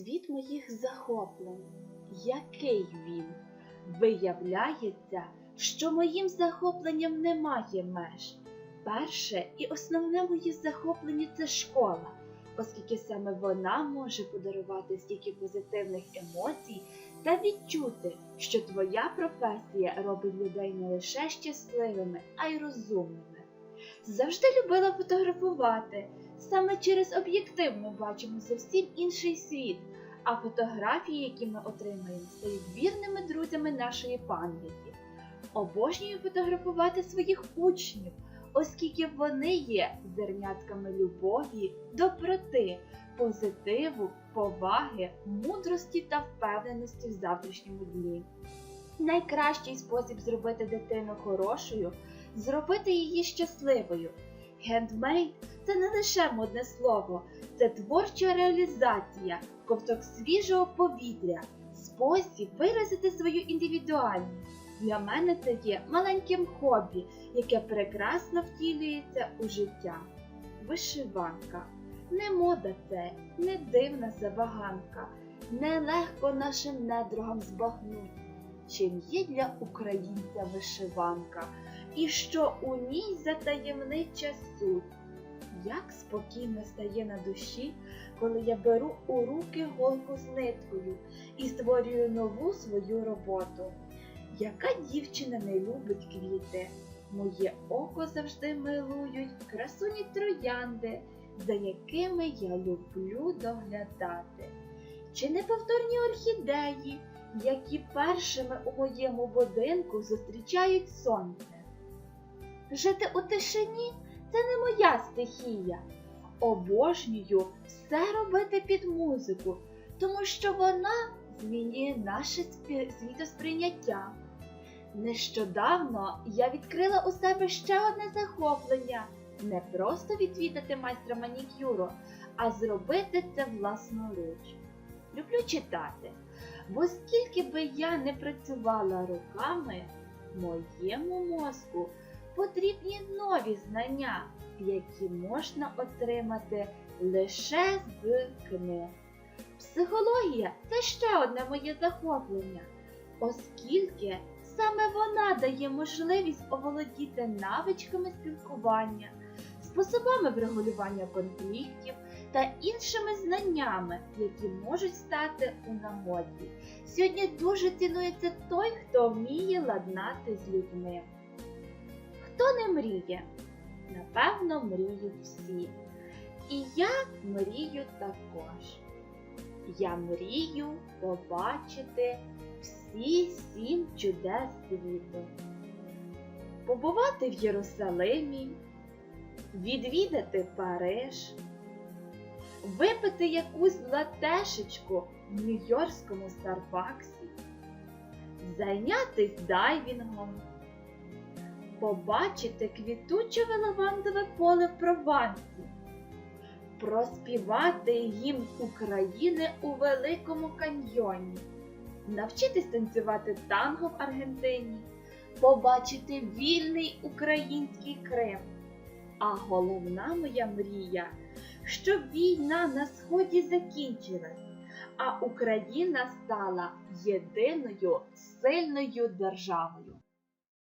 світ моїх захоплень. Який він? Виявляється, що моїм захопленням немає меж. Перше і основне моє захоплення це школа, оскільки саме вона може подарувати стільки позитивних емоцій та відчути, що твоя професія робить людей не лише щасливими, а й розумними. Завжди любила фотографувати. Саме через об'єктив ми бачимо зовсім інший світ, а фотографії, які ми отримаємо, стають вірними друзями нашої пам'яті. Обожнюю фотографувати своїх учнів, оскільки вони є зернятками любові, доброти, позитиву, поваги, мудрості та впевненості в завтрашньому дні. Найкращий спосіб зробити дитину хорошою зробити її щасливою. Гендмейд це не лише модне слово, це творча реалізація, ковток свіжого повітря, спосіб виразити свою індивідуальність. Для мене це є маленьким хобі, яке прекрасно втілюється у життя. Вишиванка. Не мода це, не дивна забаганка, нелегко нашим недругам збагнуть, чим є для українця вишиванка, і що у ній за таємнича суть. Як спокійно стає на душі, коли я беру у руки голку з ниткою і створюю нову свою роботу. Яка дівчина не любить квіти? Моє око завжди милують красуні троянди, за якими я люблю доглядати. Чи неповторні орхідеї, які першими у моєму будинку зустрічають сонце? Жити у тишині це не моя стихія. Обожнюю все робити під музику, тому що вона змінює наше світосприйняття. Нещодавно я відкрила у себе ще одне захоплення не просто відвідати майстра манікюру, а зробити це власноруч. Люблю читати, бо скільки би я не працювала руками, моєму мозку потрібні нові знання, які можна отримати лише з книг. Психологія це ще одне моє захоплення, оскільки саме вона дає можливість оволодіти навичками спілкування, способами врегулювання конфліктів та іншими знаннями, які можуть стати у нагоді. Сьогодні дуже цінується той, хто вміє ладнати з людьми. Хто не мріє? Напевно, мріють всі. І я мрію також. Я мрію побачити всі сім чудес світу. Побувати в Єрусалимі, відвідати Париж, випити якусь латешечку в Нью-Йоркському Старбаксі, зайнятись дайвінгом, побачити квітуче лавандове поле в Провансі, проспівати гімн України у Великому каньйоні, навчитись танцювати танго в Аргентині, побачити вільний український Крим. А головна моя мрія, щоб війна на сході закінчилась, а Україна стала єдиною сильною державою.